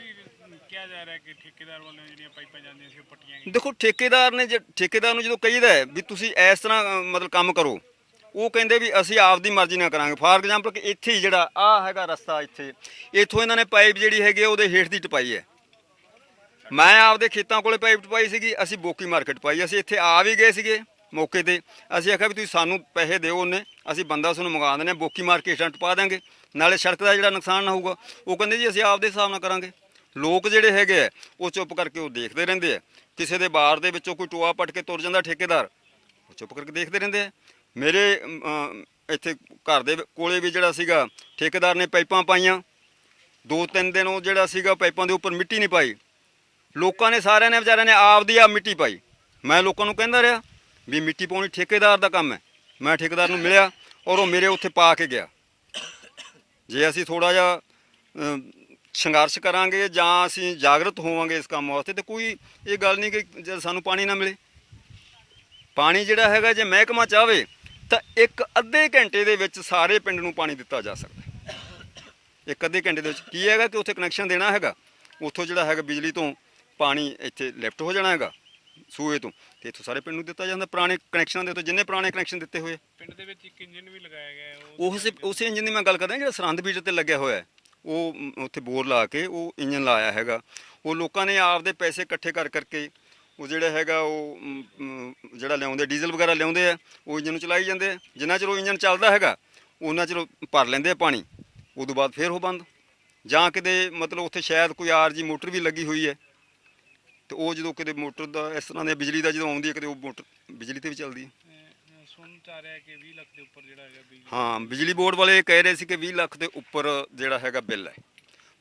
ਵੀ ਕਿਹਾ ਜਾ ਰਿਹਾ ਕਿ ਠੇਕੇਦਾਰ ਵੱਲੋਂ ਜਿਹੜੀਆਂ ਪਾਈਪਾਂ ਜਾਂਦੀਆਂ ਸੀ ਉਹ ਪੱਟੀਆਂ ਗਈਆਂ। ਦੇਖੋ ਠੇਕੇਦਾਰ ਨੇ ਠੇਕੇਦਾਰ ਨੂੰ ਜਦੋਂ ਕਹੀਦਾ ਵੀ ਤੁਸੀਂ ਇਸ ਤਰ੍ਹਾਂ ਮਤਲਬ ਕੰਮ ਕਰੋ ਉਹ ਕਹਿੰਦੇ ਵੀ ਅਸੀਂ ਆਪਦੀ ਮਰਜ਼ੀ ਨਾਲ ਕਰਾਂਗੇ। ਫਾਰ ਐਗਜ਼ਾਮਪਲ ਕਿ ਇੱਥੇ ਜਿਹੜਾ ਆ ਹੈਗਾ ਰਸਤਾ ਇੱਥੇ ਇੱਥੋਂ ਇਹਨਾਂ ਨੇ ਪਾਈਪ ਜਿਹੜੀ ਹੈਗੀ ਉਹਦੇ ਹੇਠ ਦੀ ਟਪਾਈ ਹੈ। ਮੈਂ ਆਪਦੇ ਖੇਤਾਂ ਕੋਲੇ ਪਾਈਪ ਪਾਈ ਸੀਗੀ, ਅਸੀਂ ਬੋਕੀ ਮਾਰਕੀਟ ਪਾਈ, ਅਸੀਂ ਇੱਥੇ ਆ ਵੀ ਗਏ ਸੀਗੇ ਮੌਕੇ ਤੇ। ਅਸੀਂ ਆਖਿਆ ਵੀ ਤੁਸੀਂ ਸਾਨੂੰ ਪੈਸੇ ਦਿਓ ਉਹਨੇ, ਅਸੀਂ ਬੰਦਾ ਤੁਹਾਨੂੰ ਮੰਗਾ ਦਿੰਦੇ ਹਾਂ, ਬੋਕੀ ਮਾਰਕੀਟ ਨਾਲ ਟਪਾ ਦਾਂਗੇ ਨਾਲੇ ਸੜਕ ਦਾ ਜਿਹੜਾ ਨੁਕਸਾਨ ਨਾ ਹੋਊਗਾ, ਉਹ ਕਹਿੰਦੇ ਜੀ ਅਸੀਂ ਆਪਦੇ ਹਿਸਾਬ ਨਾਲ ਕਰਾਂਗੇ। ਲੋਕ ਜਿਹੜੇ ਹੈਗੇ ਆ, ਉਹ ਚੁੱਪ ਕਰਕੇ ਉਹ ਦੇਖਦੇ ਰਹਿੰਦੇ ਆ। ਕਿਸੇ ਦੇ ਬਾਰ ਦੇ ਵਿੱਚੋਂ ਕੋਈ ਟੋਆ ਪੱਟ ਕੇ ਤੁਰ ਜਾਂਦਾ ਠੇਕੇਦਾਰ, ਉਹ ਚੁੱਪ ਕਰਕੇ ਦੇਖਦੇ ਰਹਿੰਦੇ ਆ। ਮੇਰੇ ਇੱਥੇ ਘਰ ਦੇ ਕੋਲੇ ਵੀ ਜਿਹੜਾ ਸੀਗਾ, ਠੇਕੇਦਾਰ ਨੇ ਪਾਈਪਾਂ ਪਾਈਆਂ। ਦੋ ਤਿੰਨ ਦਿਨ ਉਹ ਜਿਹੜਾ ਸੀਗਾ, ਪਾਈਪਾਂ ਦੇ ਉੱਪਰ ਮਿੱਟੀ ਨਹੀਂ ਪਾਈ। ਲੋਕਾਂ ਨੇ ਸਾਰਿਆਂ ਨੇ ਵਿਚਾਰਿਆਂ ਨੇ ਆਪਦੀ ਆ ਮਿੱਟੀ ਪਾਈ। ਮੈਂ ਲੋਕਾਂ ਨੂੰ ਕਹਿੰਦਾ ਰਿਹਾ ਵੀ ਮਿੱਟੀ ਪਾਉਣੀ ਠੇਕੇਦਾਰ ਦਾ ਕੰਮ ਹੈ। ਮੈਂ ਠੇਕੇਦਾਰ ਨੂੰ ਮਿਲਿਆ ਔਰ ਉਹ ਮੇਰੇ ਉੱਥੇ ਪਾ ਕੇ ਗਿਆ। ਜੇ ਅਸੀਂ ਥੋੜਾ ਜਿਹਾ ਸੰਘਰਸ਼ ਕਰਾਂਗੇ ਜਾਂ ਅਸੀਂ ਜਾਗਰਤ ਹੋਵਾਂਗੇ ਇਸ ਕੰਮ ਵਾਸਤੇ ਤੇ ਕੋਈ ਇਹ ਗੱਲ ਨਹੀਂ ਕਿ ਜੇ ਸਾਨੂੰ ਪਾਣੀ ਨਾ ਮਿਲੇ। ਪਾਣੀ ਜਿਹੜਾ ਹੈਗਾ ਜੇ ਮਹਿਕਮਾ ਚਾਹਵੇ ਤਾਂ ਇੱਕ ਅੱਧੇ ਘੰਟੇ ਦੇ ਵਿੱਚ ਸਾਰੇ ਪਿੰਡ ਨੂੰ ਪਾਣੀ ਦਿੱਤਾ ਜਾ ਸਕਦਾ ਇੱਕ ਅੱਧੇ ਘੰਟੇ ਦੇ ਵਿੱਚ। ਕੀ ਹੈਗਾ ਕਿ ਉੱਥੇ ਕਨੈਕਸ਼ਨ ਦੇਣਾ ਹੈਗਾ? ਉੱਥੋਂ ਜਿਹੜਾ ਹੈਗਾ ਬਿਜਲੀ ਤੋਂ ਪਾਣੀ ਇੱਥੇ ਲਿਫਟ ਹੋ ਜਾਣਾ ਹੈਗਾ ਸੂਏ ਤੋਂ ਤੇ ਇੱਥੋਂ ਸਾਰੇ ਪਿੰਡ ਨੂੰ ਦਿੱਤਾ ਜਾਂਦਾ ਪੁਰਾਣੇ ਕਨੈਕਸ਼ਨਾਂ ਦੇ ਉੱਤੇ ਜਿੰਨੇ ਪੁਰਾਣੇ ਕਨੈਕਸ਼ਨ ਦਿੱਤੇ ਹੋਏ। ਪਿੰਡ ਦੇ ਵਿੱਚ ਇੱਕ ਇੰਜਨ ਵੀ ਲਗਾਇਆ ਗਿਆ ਹੈ ਉਹ ਉਸ ਉਸੇ ਇੰਜਨ ਦੀ ਮੈਂ ਗੱਲ ਕਰਦਾ ਜਿਹੜਾ ਸਰਹੰਦ ਬੀਜ ਤੇ ਲੱਗਿਆ ਹੋਇਆ ਹੈ ਉਹ ਉੱਥੇ ਬੋਰ ਲਾ ਕੇ ਉਹ ਇੰਜਨ ਲਾਇਆ ਹੈਗਾ। ਉਹ ਲੋਕਾਂ ਨੇ ਆਪਦੇ ਪੈਸੇ ਇਕੱਠੇ ਕਰ ਕਰਕੇ ਉਹ ਜਿਹੜਾ ਹੈਗਾ ਉਹ ਜਿਹੜਾ ਲਿਆਉਂਦੇ ਡੀਜ਼ਲ ਵਗੈਰਾ ਲਿਆਉਂਦੇ ਆ ਉਹ ਇੰਜਨ ਨੂੰ ਚਲਾਈ ਜਾਂਦੇ ਆ। ਜਿੰਨਾ ਚਿਰ ਉਹ ਇੰਜਨ ਚੱਲਦਾ ਹੈਗਾ ਉਹਨਾਂ ਚਿਰ ਉਹ ਭਰ ਲੈਂਦੇ ਆ ਪਾਣੀ ਉਦੋਂ ਬਾਅਦ ਫੇਰ ਉਹ ਬੰਦ। ਜਾਂ ਕਿਤੇ ਮਤਲਬ ਉੱਥੇ ਸ਼ਾਇਦ ਕੋਈ ਆਰਜੀ ਮੋਟਰ ਵੀ ਲੱਗੀ ਹੋਈ ਹੈ ਤੇ ਉਹ ਜਦੋਂ ਕਿਤੇ ਮੋਟਰ ਦਾ ਇਸ ਤਰ੍ਹਾਂ ਦੇ ਬਿਜਲੀ ਦਾ ਜਦੋਂ ਆਉਂਦੀ ਹੈ ਕਿਤੇ ਉਹ ਮੋਟਰ ਬਿਜਲੀ ਤੇ ਵੀ ਚੱਲਦੀ ਹੈ। ਅਹ, ਸੁਣ ਚ ਆ ਰਿਹਾ ਕਿ 20 ਲੱਖ ਦੇ ਉੱਪਰ ਜਿਹੜਾ ਹੈਗਾ ਬਿਜਲੀ ਹਾਂ ਬਿਜਲੀ ਬੋਰਡ ਵਾਲੇ ਕਹਿ ਰਹੇ ਸੀ ਕਿ 20 ਲੱਖ ਦੇ ਉੱਪਰ ਜਿਹੜਾ ਹੈਗਾ ਬਿੱਲ ਹੈ।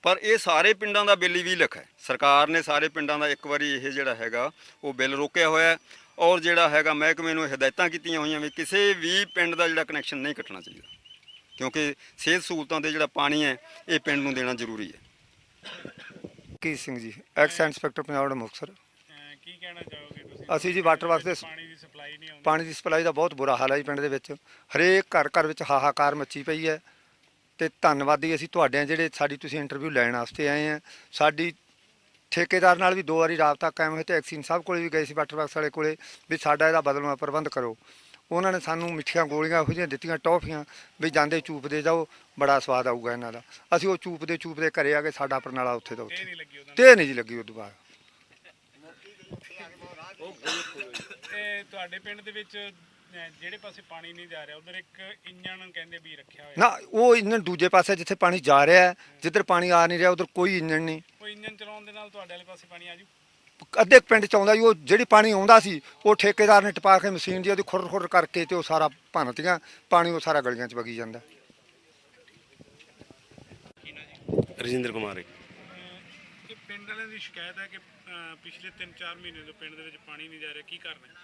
ਪਰ ਇਹ ਸਾਰੇ ਪਿੰਡਾਂ ਦਾ ਬਿੱਲ ਹੀ 20 ਲੱਖ ਹੈ। ਸਰਕਾਰ ਨੇ ਸਾਰੇ ਪਿੰਡਾਂ ਦਾ ਇੱਕ ਵਾਰੀ ਇਹ ਜਿਹੜਾ ਹੈਗਾ ਉਹ ਬਿੱਲ ਰੋਕਿਆ ਹੋਇਆ ਹੈ ਔਰ ਜਿਹੜਾ ਹੈਗਾ ਮਹਿਕਮੇ ਨੂੰ ਹਦਾਇਤਾਂ ਕੀਤੀਆਂ ਹੋਈਆਂ ਵੀ ਕਿਸੇ ਵੀ ਪਿੰਡ ਦਾ ਜਿਹੜਾ ਕਨੈਕਸ਼ਨ ਨਹੀਂ ਕੱਟਣਾ ਚਾਹੀਦਾ। ਕਿਉਂਕਿ ਸਿਹਤ ਸਹੂਲਤਾਂ ਦੇ ਜਿਹੜਾ ਪਾਣੀ ਹੈ ਇਹ ਪਿੰਡ ਨੂੰ ਦੇਣਾ ਜ਼ਰੂਰੀ ਹੈ। ਕੀ ਸਿੰਘ ਜੀ ਐਕਸ ਇੰਸਪੈਕਟਰ ਪੰਜਾਬ ਦਾ ਮੁਕਤਸਰ ਕੀ ਕਹਿਣਾ ਚਾਹੋਗੇ ਤੁਸੀਂ? ਅਸੀਂ ਜੀ ਵਾਟਰ ਸ- ਪਾਣੀ ਦੀ ਸਪਲਾਈ ਨਹੀਂ ਆਉਂਦੀ। ਪਾਣੀ ਦੀ ਸਪਲਾਈ ਦਾ ਬਹੁਤ ਬੁਰਾ ਹਾਲ ਹੈ ਜੀ ਪਿੰਡ ਦੇ ਵਿੱਚ। ਹਰੇਕ ਘਰ ਘਰ ਵਿੱਚ ਹਾਹਾਕਾਰ ਮੱਚੀ ਪਈ ਹੈ। ਤੇ ਧੰਨਵਾਦੀ ਅਸੀਂ ਤੁਹਾਡੇ ਜਿਹੜੇ ਸਾਡੀ ਤੁਸੀਂ ਇੰਟਰਵਿਊ ਲੈਣ ਵਾਸਤੇ ਆਏ ਆ ਸਾਡੀ ਠੇਕੇਦਾਰ ਨਾਲ ਵੀ ਦੋ ਵਾਰੀ ਰਾਬਤਾ ਕਾਇਮ ਹੋਇਆ ਤੇ ਐਕਸੀਨ ਸਾਹਿਬ ਕੋਲੇ ਵੀ ਗਏ ਸੀ ਵਾਟਰ ਵਰਕਸ ਵਾਲੇ ਕੋਲੇ ਵੀ ਸਾਡਾ ਇਹਦਾ ਬਦਲਵਾਂ ਪ੍ਰਬੰਧ ਕਰੋ। ਉਹਨਾਂ ਨੇ ਸਾਨੂੰ ਮਿੱਠੀਆਂ ਗੋਲੀਆਂ ਇਹੋ ਜਿਹੀਆਂ ਦਿੱਤੀਆਂ ਟੌਫੀਆਂ ਵੀ ਜਾਂਦੇ ਚੂਪਦੇ ਜਾਓ ਬੜਾ ਸਵਾਦ ਆਊਗਾ ਇਹਨਾਂ ਦਾ। ਅਸੀਂ ਉਹ ਚੂਪਦੇ ਚੂਪਦੇ ਘਰੇ ਆ ਕੇ ਸਾਡਾ ਪਰਨਾਲਾ ਉੱਥੇ ਦਾ ਉੱਥੇ। ਤੇ ਨਹੀਂ ਜੀ ਲੱਗੀ ਉਦੋਂ ਬਾਅਦ। ਤੇ ਤੁਹਾਡੇ ਪਿੰਡ ਦੇ ਵਿੱਚ ਜਿਹੜੇ ਪਾਸੇ ਪਾਣੀ ਨਹੀਂ ਜਾ ਰਿਹਾ ਉਧਰ ਇੱਕ ਇੰਜਨ ਕਹਿੰਦੇ ਵੀ ਰੱਖਿਆ ਹੋਇਆ। ਨਾ ਉਹ ਇੰਜਨ ਦੂਜੇ ਪਾਸੇ ਜਿੱਥੇ ਪਾਣੀ ਜਾ ਰਿਹਾ ਹੈ ਜਿੱਧਰ ਪਾਣੀ ਆ ਨਹੀਂ ਰਿਹਾ ਉਧਰ ਕੋਈ ਇੰਜਨ ਨਹੀਂ। ਉਹ ਇੰਜਨ ਚਲਾਉਣ ਦੇ ਨਾਲ ਤੁਹਾਡੇ ਵਾਲੇ ਪਾਸੇ ਪਾਣੀ ਆ ਜੂ? ਅੱਧੇ ਕੁ ਪਿੰਡ ਚ ਆਉਂਦਾ ਜੀ ਉਹ ਜਿਹੜੀ ਪਾਣੀ ਆਉਂਦਾ ਸੀ ਉਹ ਠੇਕੇਦਾਰ ਨੇ ਟਪਾ ਕੇ ਮਸ਼ੀਨ ਦੀ ਉਹਦੀ ਖੁਰ ਖੁਰ ਕਰਕੇ ਤੇ ਉਹ ਸਾਰਾ ਭੰਨਤੀਆਂ ਪਾਣੀ ਉਹ ਸਾਰਾ ਗਲੀਆਂ ਚ ਵਗੀ ਜਾਂਦਾ। ਰਜਿੰਦਰ ਕੁਮਾਰ ਇਹ ਪਿੰਡ ਵਾਲਿਆਂ ਦੀ ਸ਼ਿਕਾਇਤ ਹੈ ਕਿ ਅਹ, ਪਿਛਲੇ 3-4 ਮਹੀਨੇ ਤੋਂ ਪਿੰਡ ਦੇ ਵਿੱਚ ਪਾਣੀ ਨਹੀਂ ਜਾ ਰਿਹਾ ਕੀ ਕਾਰਨ ਹੈ?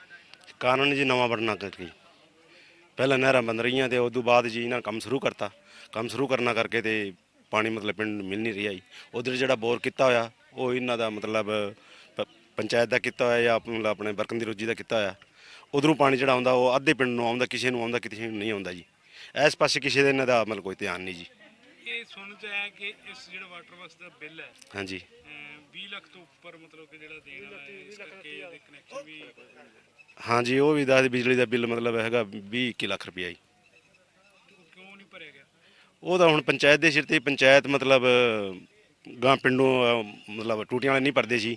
ਕਾਰਨ ਜੀ ਨਵਾਂ ਬੜਨਾ ਕਰਕੇ ਪਹਿਲਾਂ ਨਹਿਰਾਂ ਬੰਦ ਰਹੀਆਂ ਤੇ ਉਦੋਂ ਬਾਅਦ ਜੀ ਇਹਨਾਂ ਕੰਮ ਸ਼ੁਰੂ ਕਰਤਾ। ਕੰਮ ਸ਼ੁਰੂ ਕਰਨਾ ਕਰਕੇ ਤੇ ਪਾਣੀ ਮਤਲਬ ਪਿੰਡ ਨੂੰ ਮਿਲ ਨਹੀਂ ਰਿਹਾ ਜੀ। ਉਧਰ ਜਿਹੜਾ ਬੋਰ ਕੀਤਾ ਹੋਇਆ ਉਹ ਇਹਨਾਂ ਦਾ ਮਤਲਬ ਪੰਚਾਇਤ ਦਾ ਕੀਤਾ ਹੋਇਆ ਜਾਂ ਮਤਲਬ ਆਪਣੇ ਬਰਕਨ ਦੀ ਰੋਜੀ ਦਾ ਕੀਤਾ ਹੋਇਆ ਉਧਰੋਂ ਪਾਣੀ ਜਿਹੜਾ ਆਉਂਦਾ ਉਹ ਅੱਧੇ ਪਿੰਡ ਨੂੰ ਆਉਂਦਾ ਕਿਸੇ ਨੂੰ ਆਉਂਦਾ ਕਿਸੇ ਨੂੰ ਨਹੀਂ ਆਉਂਦਾ ਜੀ। ਇਸ ਪਾਸੇ ਕਿਸੇ ਦੇ ਇਹਨਾਂ ਦਾ ਮਤਲਬ ਕੋਈ ਧਿਆਨ ਨਹੀਂ ਜੀ। ਇਹ ਸੁਣ ਚ ਆਇਆ ਕਿ ਇਸ ਜਿਹੜਾ ਵਾਟਰ ਵਰਕਸ ਦਾ ਬਿੱਲ ਹੈ ਹਾਂਜੀ। ਅਹ, 20 ਲੱਖ ਤੋਂ ਉੱਪਰ ਮਤਲਬ ਕਿ ਜਿਹੜਾ ਦੇਣ ਵਾਲਾ ਹੈ ਇਸ ਕਰਕੇ ਇਹਦੇ ਕਨੈਕਸ਼ਨ ਵੀ ਹਾਂਜੀ ਉਹ ਵੀ ਦੱਸ ਬਿਜਲੀ ਦਾ ਬਿੱਲ ਮਤਲਬ ਹੈਗਾ 20 21 ਲੱਖ ਰੁਪਈਆ ਜੀ। ਉਹ ਕਿਉਂ ਨਹੀਂ ਭਰਿਆ ਗਿਆ? ਉਹ ਤਾਂ ਹੁਣ ਪੰਚਾਇਤ ਦੇ ਸਿਰ ਤੇ ਪੰਚਾਇਤ ਮਤਲਬ ਗਾਂ ਪਿੰਡੋਂ ਮਤਲਬ ਟੂਟੀਆਂ ਵਾਲੇ ਨਹੀਂ ਭਰਦੇ ਸੀ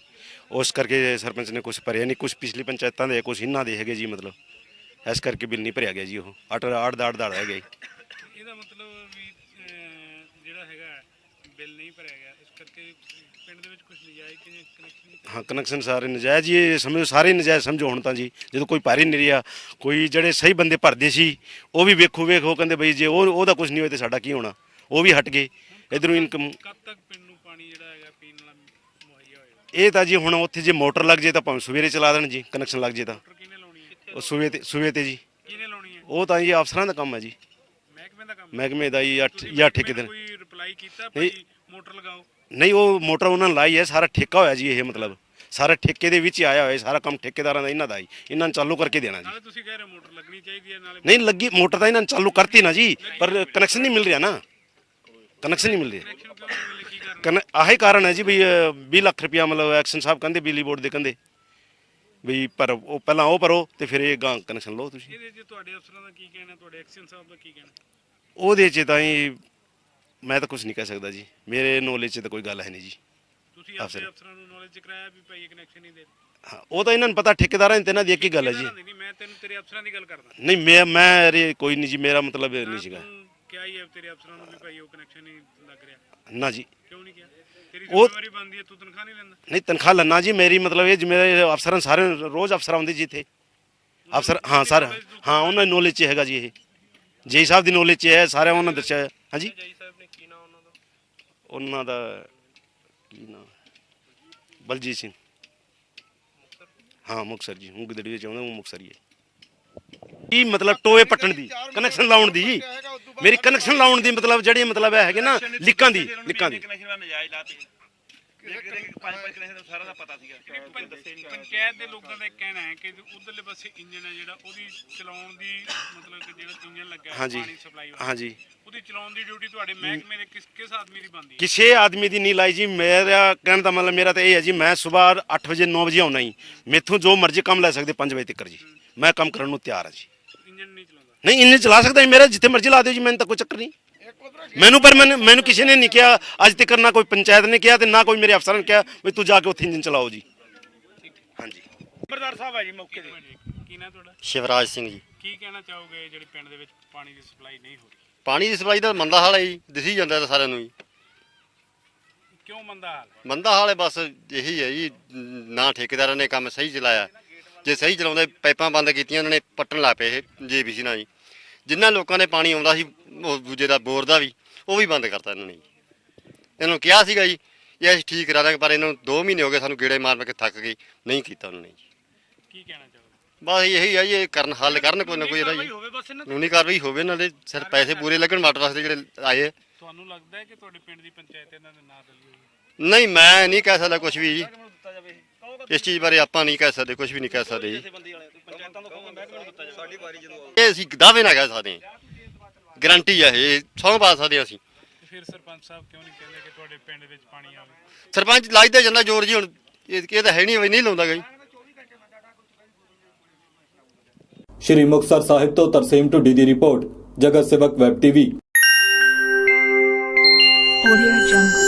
ਉਸ ਕਰਕੇ ਸਰਪੰਚ ਨੇ ਕੁਝ ਭਰਿਆ ਨਹੀਂ ਕੁਝ ਪਿਛਲੀ ਪੰਚਾਇਤਾਂ ਦੇ ਕੁਝ ਇਹਨਾਂ ਦੇ ਹੈਗੇ ਜੀ ਮਤਲਬ। ਇਸ ਕਰਕੇ ਬਿੱਲ ਨਹੀਂ ਭਰਿਆ ਗਿਆ ਜੀ ਉਹ। ਅੱਠ ਅੱਠ ਦਾ ਅੱਠ ਦਾ ਹੈਗਾ ਜੀ। ਇਹਦਾ ਮਤਲਬ ਵੀ ਅਹ, ਜਿਹੜਾ ਹੈਗਾ ਬਿੱਲ ਨਹੀਂ ਭਰਿਆ ਗਿਆ। ਇਸ ਕਰਕੇ ਪਿੰਡ ਦੇ ਵਿੱਚ ਕੁਝ ਨਜਾਇਜ਼ ਕਨੈਕਸ਼ਨ ਨਹੀਂ ਹਾਂ ਕਨੈਕਸ਼ਨ ਸਾਰੇ ਨਜਾਇਜ਼ ਹੀ ਇਹ ਸਮਝੋ ਸਾਰੇ ਨਜਾਇਜ਼ ਸਮਝੋ ਹੁਣ ਤਾਂ ਜੀ। ਜਦੋਂ ਕੋਈ ਭਰ ਹੀ ਨਹੀਂ ਰਿਹਾ ਕੋਈ ਜਿਹੜੇ ਸਹੀ ਬੰਦੇ ਭਰਦੇ ਸੀ ਉਹ ਵੀ ਵੇਖੋ ਵੇਖੋ ਕਹਿੰਦੇ ਬਈ ਜੇ ਉਹ ਉਹਦਾ ਕੁਝ ਨਹੀਂ ਹੋਇਆ ਤੇ ਸਾਡਾ ਕੀ ਹੋਣਾ? ਉਹ ਵੀ ਹਟ ਗਏ। ਇਧਰੋਂ ਇਨਕਮ ਕਦ ਤੱਕ ਪਿੰਡ ਨੂੰ ਪਾਣੀ ਜਿਹੜਾ ਹੈਗਾ ਪੀਣ ਵਾਲਾ ਮੁਹੱਈਆ ਹੋਏਗਾ ਇਹ ਤਾਂ ਜੀ ਹੁਣ ਉੱਥੇ ਜੇ ਮੋਟਰ ਲੱਗ ਜੇ ਤਾਂ ਭਾਵੇਂ ਸਵੇਰੇ ਚਲਾ ਦੇਣ ਜੀ ਕਨੈਕਸ਼ਨ ਲੱਗ ਜੇ ਤਾਂ। ਉਹ ਸੂਏ ਤੇ ਸੂਏ ਤੇ ਜੀ। ਕਿਹਨੇ ਲਾਉਣੀ ਹੈ? ਉਹ ਤਾਂ ਜੀ ਅਫਸਰਾਂ ਦਾ ਕੰਮ ਹੈ ਜੀ। ਮਹਿਕਮੇ ਦਾ ਕੰਮ ਮਹਿਕਮੇ ਦਾ ਜੀ ਜਾਂ ਕੋਈ ਰਿਪਲਾਈ ਕੀਤਾ ਨਹੀਂ। ਭਾਈ ਮੋਟਰ ਲਗਾਓ? ਨਹੀਂ ਉਹ ਮੋਟਰ ਉਹਨਾਂ ਨੇ ਲਾਈ ਹੈ ਸਾਰਾ ਠੇਕਾ ਹੋਇਆ ਜੀ ਇਹ ਮਤਲਬ। ਸਾਰਾ ਠੇਕੇ ਦੇ ਵਿੱਚ ਆਇਆ ਹੋਇਆ ਸਾਰਾ ਕੰਮ ਠੇਕੇਦਾਰਾਂ ਦਾ ਇਹਨਾਂ ਦਾ ਹੀ। ਇਹਨਾਂ ਨੂੰ ਚਾਲੂ ਕਰਕੇ ਦੇਣਾ ਜੀ। ਨਾਲੇ ਤੁਸੀਂ ਕਹਿ ਰਹੇ ਮੋਟਰ ਲੱਗਣੀ ਚਾਹੀਦੀ ਹੈ ਨਾਲੇ ਨਹੀਂ ਲੱਗੀ ਮੋਟਰ ਤਾਂ ਇਹਨਾਂ ਨੇ ਚਾਲੂ ਕਰਤੀ ਨਾ ਜੀ ਪਰ ਕਨੈਕਸ਼ਨ ਨਹੀਂ ਮਿਲ ਰਿਹਾ ਨਾ। ਕਨੈਕਸ਼ਨ ਨਹੀਂ ਮਿਲ ਰਿਹਾ। ਕਾਰਨ ਆਹੀ ਕਾਰਨ ਹੈ ਜੀ ਵੀ ਅਹ, 20 ਲੱਖ ਰੁਪਇਆ ਮਤਲਬ ਐਕਸ਼ਨ ਸਾਹਿਬ ਕਹਿੰਦੇ ਬਿਜਲੀ ਬੋਰਡ ਦੇ ਕਹਿੰਦੇ। ਵੀ ਪਰ ਉਹ ਪਹਿਲਾਂ ਉਹ ਭਰੋ ਤੇ ਫਿਰ ਇਹ ਗਾਂ ਕਨੈਕਸ਼ਨ ਲਓ ਤੁਸੀਂ। ਇਹਦੇ 'ਚ ਤੁਹਾਡੇ ਅਫਸਰਾਂ ਦਾ ਕੀ ਕਹਿਣਾ ਤੁਹਾਡੇ ਐਕਸ਼ਨ ਸਾਹਿਬ ਦਾ ਕੀ ਕਹਿਣਾ? ਉਹਦੇ 'ਚ ਤਾਂ ਹੀ ਮੈਂ ਤਾਂ ਕੁਝ ਨਹੀਂ ਕਹਿ ਸਕਦਾ ਜੀ। ਮੇਰੇ ਨੌਲੇਜ 'ਚ ਤਾਂ ਕੋਈ ਗੱਲ ਹੈ ਨਹੀਂ ਜੀ। ਤੁਸੀਂ ਆਪਣੇ ਅਫਸਰ। ਅਫਸਰਾਂ ਨੂੰ ਨੌਲੇਜ ਕਰਾਇਆ ਵੀ ਭਾਈ ਇਹ ਕਨੈਕਸ਼ਨ ਨਹੀਂ ਦੇ ਹਾਂ ਉਹ ਤਾਂ ਇਹਨਾਂ ਨੂੰ ਪਤਾ ਠੇਕੇਦਾਰਾਂ ਦੀ ਤੇ ਇਹਨਾਂ ਦੀ ਇੱਕ ਹੀ ਗੱਲ ਹੈ ਜੀ। ਨਹੀਂ ਮੈਂ ਤੈਨੂੰ ਤੇਰੇ ਅਫਸਰਾਂ ਦੀ ਗੱਲ ਕਰਦਾ। ਨਹੀਂ ਮੈਂ ਮੈਂ ਅਰੇ ਕੋਈ ਨਹੀਂ ਜੀ ਮੇਰਾ ਮਤਲਬ ਇਹ ਨਹੀਂ ਸੀਗਾ। ਤੂੰ ਕਿਹਾ ਹੀ ਹੈ ਤੇਰੇ ਅਫਸਰਾਂ ਨੂੰ ਵੀ ਭਾਈ ਉਹ ਕਨੈਕਸ਼ਨ ਨਹੀਂ ਲੱਗ ਰਿਹਾ। ਨਾ ਜੀ। ਕਿਉਂ ਨਹੀਂ ਕਿਹਾ? ਤੇਰੀ ਉਹ- ਜ਼ਿੰਮੇਵਾਰੀ ਬਣਦੀ ਹੈ ਤੂੰ ਤਨਖਾਹ ਨਹੀਂ ਲੈਂਦਾ। ਨਹੀਂ ਤਨਖਾਹ ਲੈਣਾ ਜੀ ਮੇਰੀ ਮਤਲਬ ਇਹ ਮੇਰੇ ਅਫਸਰਾਂ ਸਾਰੇ ਰੋਜ਼ ਅਫਸਰ ਆਉਂਦੇ ਜੀ ਇੱਥੇ। ਅਫਸਰ ਹਾਂ ਸਰ ਹਾਂ ਉਹਨਾਂ ਦੀ ਨੌਲੇਜ 'ਚ ਹੈਗਾ ਜੀ ਇਹ। ਜੀ ਸਾਹਿਬ ਦੀ ਨੌਲੇਜ 'ਚ ਹੈ ਸਾਰਿਆਂ ਉਹਨਾਂ ਨੇ ਦੱਸਿਆ ਹੈ। ਹਾਂਜੀ ਜੈ। ਸਾਹਿਬ ਨੇ ਕੀ ਨਾਮ ਉਹਨਾਂ ਦਾ? ਉਹਨਾਂ ਦਾ ਕੀ ਨਾਮ ਬਲਜੀਤ ਸਿੰਘ। ਹਾਂ ਮੁਕਸਰ ਜੀ ਹੁਣ ਗਦੜੀ ਵਿੱਚ ਆਉਂਦਾ ਉਹ ਮੁਕਸਰ ਹੀ ਹੈ। ਕੀ ਮਤਲਬ ਟੋਏ ਪੱਟਣ ਦੀ ਕਨੈਕਸ਼ਨ ਲਾਉਣ ਦੀ? ਜੀ ਮੇਰੀ ਕਨੈਕਸ਼ਨ ਲਾਉਣ ਦੀ ਮਤਲਬ ਜਿਹੜੀ ਮਤਲਬ ਹੈ ਹੈਗੇ ਨਾ ਲਿਕਾਂ ਦੀ ਲਿਕਾਂ ਦੀ। ਪੰਜ ਪੰਜ ਕਨੈਕਸ਼ਨ ਸਾਰਾ ਦਾ ਪਤਾ ਸੀਗਾ। ਇੱਕ ਪੰ- ਪੰਚਾਇਤ ਦੇ ਲੋਕਾਂ ਦਾ ਇਹ ਕਹਿਣਾ ਹੈ ਕਿ ਉਧਰਲੇ ਪਾਸੇ ਇੰਜਨ ਹੈ ਜਿਹੜਾ ਉਹਦੀ ਚਲਾਉਣ ਦੀ ਮਤਲਬ ਕਿ ਜਿਹੜਾ ਇੰਜਨ ਲੱਗਾ ਹੈ ਹਾਂਜੀ। ਪਾਣੀ ਸਪਲਾਈ ਵਾਲਾ ਹਾਂਜੀ। ਉਹਦੀ ਚਲਾਉਣ ਦੀ ਡਿਊਟੀ ਤੁਹਾਡੇ ਮਹਿਕਮੇ ਦੇ ਕਿਸ ਕਿਸ ਆਦਮੀ ਦੀ ਬਣਦੀ ਹੈ? ਕਿਸੇ ਆਦਮੀ ਦੀ ਨਹੀਂ ਲਾਈ ਜੀ ਮੇਰਾ ਕਹਿਣ ਦਾ ਮਤਲਬ ਮੇਰਾ ਤਾਂ ਇਹ ਹੈ ਜੀ ਮੈਂ ਸਵੇਰ 8 ਵਜੇ 9 ਵਜੇ ਆਉਣਾ ਹੀ ਮੈਥੋਂ ਜੋ ਮਰਜ਼ੀ ਕੰਮ ਲੈ ਸਕਦੇ 5 ਵਜੇ ਤੱਕ ਜੀ। ਮੈਂ ਕੰਮ ਕਰਨ ਨੂੰ ਤਿਆਰ ਹਾਂ ਜੀ। ਇੰਜਨ ਨਹੀਂ ਚਲਾਉਂਦਾ। ਨਹੀਂ ਇੰਨੇ ਚਲਾ ਸਕਦਾ ਜੀ, ਮੇਰਾ ਜਿੱਥੇ ਮਰਜ਼ੀ ਲਾ ਦਿਓ ਜੀ ਮੈਨੂੰ ਤਾਂ ਕੋਈ ਚੱਕਰ ਨਹੀਂ। ਮੈਨੂੰ ਪਰ ਮੈਨੂੰ ਮੈਨੂੰ ਕਿਸੇ ਨੇ ਨਹੀਂ ਕਿਹਾ ਅੱਜ ਤੱਕ ਨਾ ਕੋਈ ਪੰਚਾਇਤ ਨੇ ਕਿਹਾ ਤੇ ਨਾ ਕੋਈ ਮੇਰੇ ਅਫਸਰਾਂ ਨੇ ਕਿਹਾ ਵੀ ਤੂੰ ਜਾ ਕੇ ਉੱਥੇ ਇੰਜਨ ਚਲਾਓ ਜੀ। ਹਾਂਜੀ। ਨੰਬਰਦਾਰ ਸਾਹਿਬ ਹੈ ਜੀ ਮੌਕੇ ਦੇ ਕੀ ਨਾ ਤੁਹਾਡਾ? ਸ਼ਿਵਰਾਜ ਸਿੰਘ ਜੀ। ਕੀ ਕਹਿਣਾ ਚਾਹੋਗੇ ਜਿਹੜੀ ਪਿੰਡ ਦੇ ਵਿੱਚ ਪਾਣੀ ਦੀ ਸਪਲਾਈ ਨਹੀਂ ਹੋ ਰਹੀ? ਪਾਣੀ ਦੀ ਸਪਲਾਈ ਦਾ ਮੰਦਾ ਹਾਲ ਹੈ ਜੀ ਦਿਸੀ ਜਾਂਦਾ ਤਾਂ ਸਾਰਿਆਂ ਨੂੰ ਜੀ। ਕਿਉਂ ਮੰਦਾ ਹਾਲ? ਮੰਦਾ ਹਾਲ ਹੈ ਬਸ ਇਹੀ ਹੈ ਜੀ ਨਾ ਠੇਕੇਦਾਰਾਂ ਨੇ ਕੰਮ ਸਹੀ ਚਲਾਇਆ। ਜੇ ਸਹੀ ਚਲਾਉਂਦੇ ਪਾਈਪਾਂ ਬੰਦ ਕੀਤੀਆਂ ਉਹਨਾਂ ਨੇ ਪੱਟਣ ਲਾ ਪਏ ਇਹ ਜੀਬੀਸੀ ਨਾਲ ਜੀ। ਜਿੰਨਾ ਲੋਕਾਂ ਨੇ ਪਾਣੀ ਆਉਂਦਾ ਸੀ ਉਹ ਦੂਜੇ ਦਾ ਬੋਰ ਦਾ ਵੀ ਉਹ ਵੀ ਬੰਦ ਕਰਤਾ ਇਹਨਾਂ ਨੇ ਜੀ। ਇਹਨਾਂ ਨੂੰ ਕਿਹਾ ਸੀਗਾ ਜੀ ਇਹ ਅਸੀਂ ਠੀਕ ਕਰਾ ਦਾਂਗੇ ਪਰ ਇਹਨਾਂ ਨੂੰ 2 ਮਹੀਨੇ ਹੋ ਗਏ ਸਾਨੂੰ ਗੇੜੇ ਮਾਰ ਮਾਰ ਕੇ ਥੱਕ ਗਏ ਨਹੀਂ ਕੀਤਾ ਉਹਨਾਂ ਨੇ ਜੀ। ਕੀ ਕਹਿਣਾ ਚਾਹੋਗੇ? ਬਸ ਇਹੀ ਹੈ ਜੀ ਇਹ ਕਰਨ ਹੱਲ ਕਰਨ ਕੋਈ ਨਾ ਕੋਈ ਇਹਦਾ ਜੀ। ਕਾਨੂੰਨੀ ਕਾਰਵਾਈ ਹੋਵੇ ਇਹਨਾਂ ਦੇ ਸਿਰ ਪੈਸੇ ਪੂਰੇ ਲੱਗਣ ਵਾਟਰ ਵਾਸਤੇ ਜਿਹੜੇ ਆਏ ਆ। ਤੁਹਾਨੂੰ ਲੱਗਦਾ ਹੈ ਕਿ ਤੁਹਾਡੇ ਪਿੰਡ ਦੀ ਪੰਚਾਇਤ ਇਹਨਾਂ ਦੇ ਨਾਂ ਦਲੀ ਹੋਈ ਨਹੀਂ ਮੈਂ ਨਹੀਂ ਕਹਿ ਸਕਦਾ ਕੁਝ ਵੀ ਜੀ। ਇਸ ਚੀਜ਼ ਬਾਰੇ ਆਪਾਂ ਨਹੀਂ ਕਹਿ ਸਕਦੇ ਕੁਝ ਵੀ ਨਹੀਂ ਕਹਿ ਸਕਦੇ ਜੀ। ਪੰਚਾਇਤਾਂ ਤੋਂ ਕਹੋਗੇ ਮਹਿਕਮੇ ਨੂੰ ਦਿੱਤਾ ਜਾਵੇ ਸਾਡੀ ਵਾਰੀ ਜਦੋਂ ਇਹ ਅਸੀਂ ਦਾਅਵੇ ਨਾ ਕਹਿ ਸਕਦੇ ਹਾਂ। ਗਰੰਟੀ ਆ ਇਹ ਸੌਂ ਪਾ ਸਕਦੇ ਹਾਂ ਅਸੀਂ। ਫਿਰ ਸਰਪੰਚ ਸਾਹਿਬ ਕਿਉਂ ਨਹੀਂ ਕਹਿੰਦੇ ਕਿ ਤੁਹਾਡੇ ਪਿੰਡ ਵਿੱਚ ਪਾਣੀ ਆਵੇ? ਸਰਪੰਚ ਲਾਈਦਾ ਜਾਂਦਾ ਜ਼ੋਰ ਜੀ ਹੁਣ ਇਹ ਇਹ ਤਾਂ ਹੈ ਨਹੀਂ ਵੀ ਨਹੀਂ ਲਾਉਂਦਾ ਗਾ ਜੀ ਸ਼੍ਰੀ ਮੁਕਤਸਰ ਸਾਹਿਬ ਤੋਂ ਤਰਸੇਮ ਢੁੱਡੀ ਦੀ ਰਿਪੋਰਟ ਜਗਤ ਸੇਵਕ ਵੈਬ ਟੀਵੀ। Audio Jungle.